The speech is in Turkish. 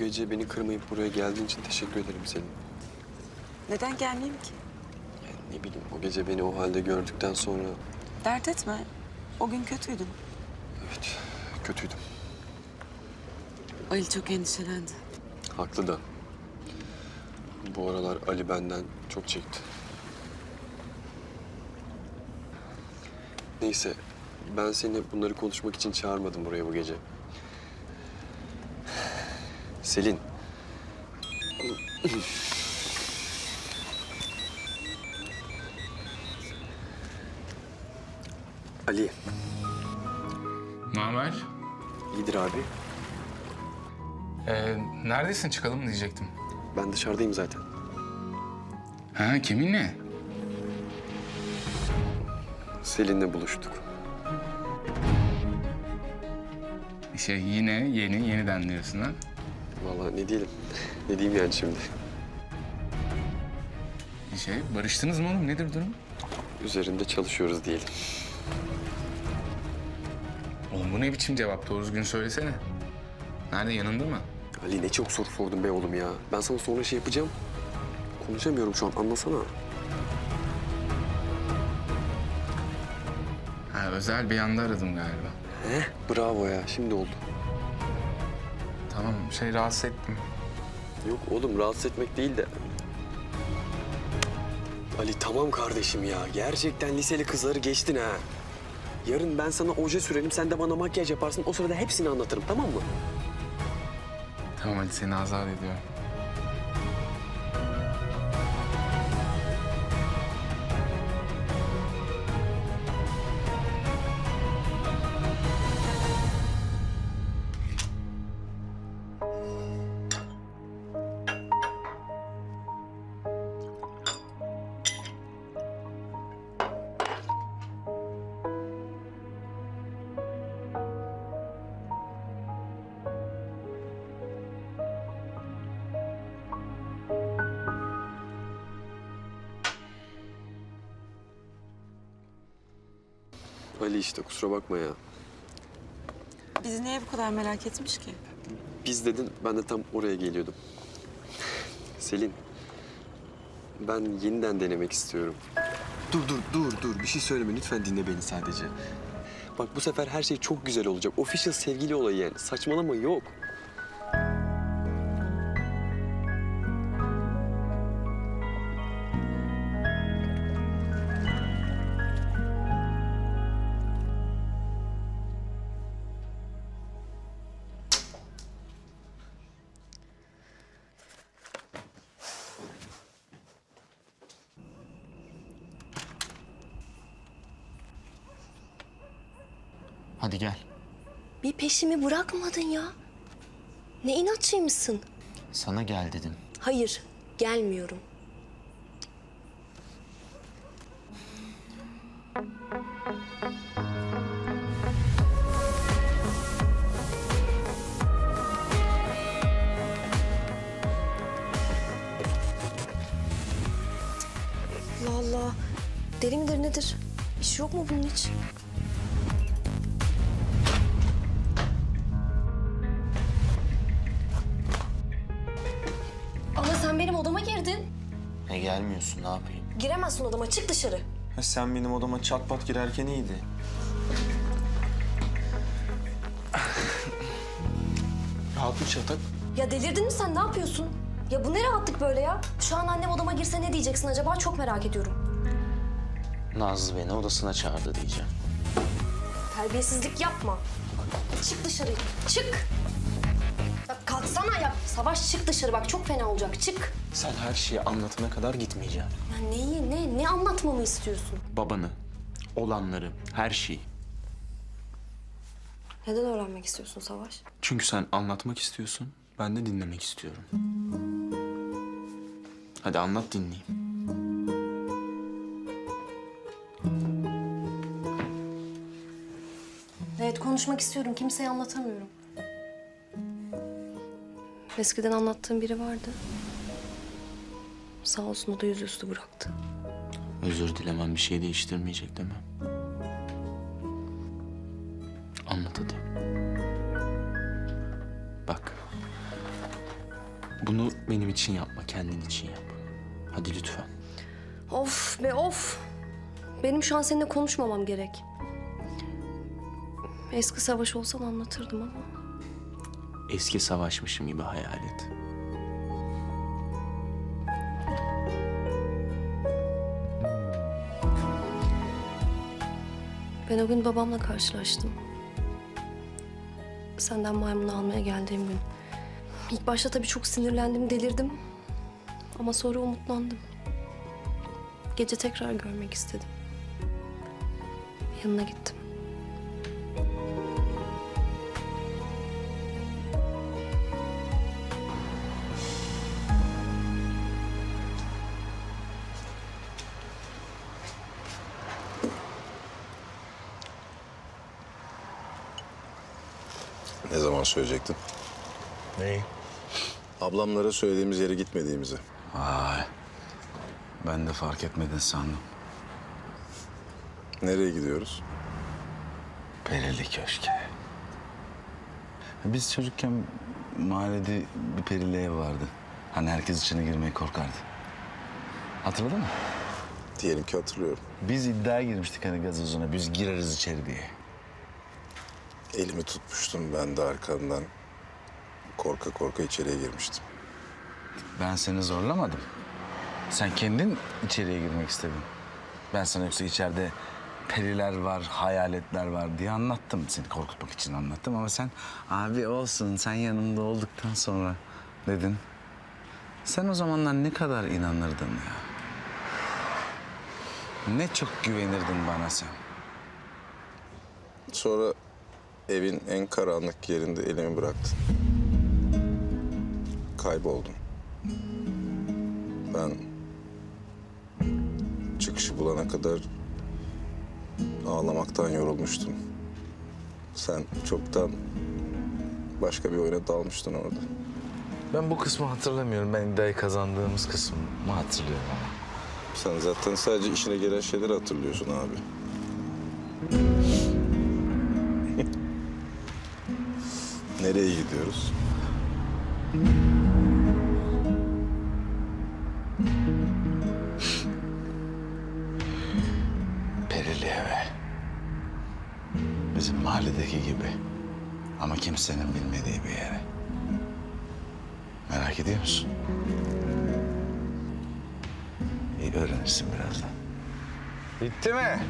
gece beni kırmayıp buraya geldiğin için teşekkür ederim Selin. Neden gelmeyeyim ki? Yani ne bileyim o gece beni o halde gördükten sonra Dert etme. O gün kötüydün. evet kötüydüm. Ali çok endişelendi. Haklı da. Bu aralar Ali benden çok çekti. Neyse ben seni bunları konuşmak için çağırmadım buraya bu gece. Selin. Ali, Ne haber? iyidir abi. Ee, neredesin çıkalım diyecektim. Ben dışarıdayım zaten. Ha kiminle? Selin'le buluştuk. Şey yine yeni yeniden diyorsun ha? Vallahi ne diyelim, ne diyeyim yani şimdi. Şey barıştınız mı oğlum nedir durum? Üzerinde çalışıyoruz diyelim. Oğlum bu ne biçim cevap doğru düzgün söylesene. Nerede yanında mı? Ali ne çok soru sordun be oğlum ya. Ben sana sonra şey yapacağım. Konuşamıyorum şu an anlasana. Ha özel bir anda aradım galiba. He? Bravo ya şimdi oldu. Şey rahatsız ettim. Yok oğlum rahatsız etmek değil de. Ali tamam kardeşim ya. Gerçekten liseli kızları geçtin ha. Yarın ben sana oje sürelim, sen de bana makyaj yaparsın. O sırada hepsini anlatırım, tamam mı? Tamam hadi seni azat ediyorum. Ali işte kusura bakma ya. Bizi niye bu kadar merak etmiş ki? Biz dedin, ben de tam oraya geliyordum. Selin, ben yeniden denemek istiyorum. Dur, dur, dur, dur. Bir şey söyleme. Lütfen dinle beni sadece. Bak bu sefer her şey çok güzel olacak. Official sevgili olayı yani. Saçmalama yok. Hadi gel. Bir peşimi bırakmadın ya. Ne inatçıymışsın. Sana gel dedim. Hayır, gelmiyorum. Allah Allah. Deli midir nedir? Bir şey yok mu bunun hiç? E gelmiyorsun ne yapayım? Giremezsin odama, çık dışarı. Ha, sen benim odama çat pat girerken iyiydi. Rahat mı çatak? Ya delirdin mi sen? Ne yapıyorsun? Ya bu ne rahatlık böyle ya? Şu an annem odama girse ne diyeceksin acaba? Çok merak ediyorum. Nazlı beni odasına çağırdı diyeceğim. Terbiyesizlik yapma. Çık dışarı. Çık. Kalksana ya. Savaş çık dışarı bak çok fena olacak. Çık. Sen her şeyi anlatana kadar gitmeyeceğim. Ya neyi ne ne anlatmamı istiyorsun? Babanı, olanları, her şeyi. Neden öğrenmek istiyorsun Savaş? Çünkü sen anlatmak istiyorsun, ben de dinlemek istiyorum. Hadi anlat dinleyeyim. Evet konuşmak istiyorum. Kimseye anlatamıyorum. Eskiden anlattığım biri vardı. Sağ olsun o da yüzüstü bıraktı. Özür dilemem bir şey değiştirmeyecek demem. Anlat hadi. Bak, Bunu benim için yapma, kendin için yap. Hadi lütfen. Of be of. Benim şu an seninle konuşmamam gerek. Eski savaş olsan anlatırdım ama. Eski savaşmışım gibi hayal et. Ben o gün babamla karşılaştım. Senden maymunu almaya geldiğim gün. İlk başta tabii çok sinirlendim, delirdim. Ama sonra umutlandım. Gece tekrar görmek istedim. Yanına gittim. Ne zaman söyleyecektin? Neyi? Ablamlara söylediğimiz yere gitmediğimizi. Vay. Ben de fark etmedin sandım. Nereye gidiyoruz? Perili Köşk'e. Biz çocukken mahallede bir perili ev vardı. Hani herkes içine girmeye korkardı. Hatırladın mı? Diyelim ki hatırlıyorum. Biz iddiaya girmiştik hani gazozuna. Biz gireriz içeri diye. Elimi tutmuştum ben de arkandan. Korka korka içeriye girmiştim. Ben seni zorlamadım. Sen kendin içeriye girmek istedin. Ben sana yoksa içeride periler var, hayaletler var diye anlattım. Seni korkutmak için anlattım ama sen abi olsun sen yanımda olduktan sonra dedin. Sen o zamanlar ne kadar inanırdın ya. Ne çok güvenirdin bana sen. Sonra evin en karanlık yerinde elimi bıraktın. Kayboldum. Ben çıkışı bulana kadar ağlamaktan yorulmuştum. Sen çoktan başka bir oyuna dalmıştın orada. Ben bu kısmı hatırlamıyorum. Ben iddiayı kazandığımız kısmı hatırlıyorum ama. Sen zaten sadece işine gelen şeyleri hatırlıyorsun abi. Nereye gidiyoruz? Perili eve. Bizim mahalledeki gibi. Ama kimsenin bilmediği bir yere. Merak ediyor musun? İyi öğrenirsin birazdan. Bitti mi?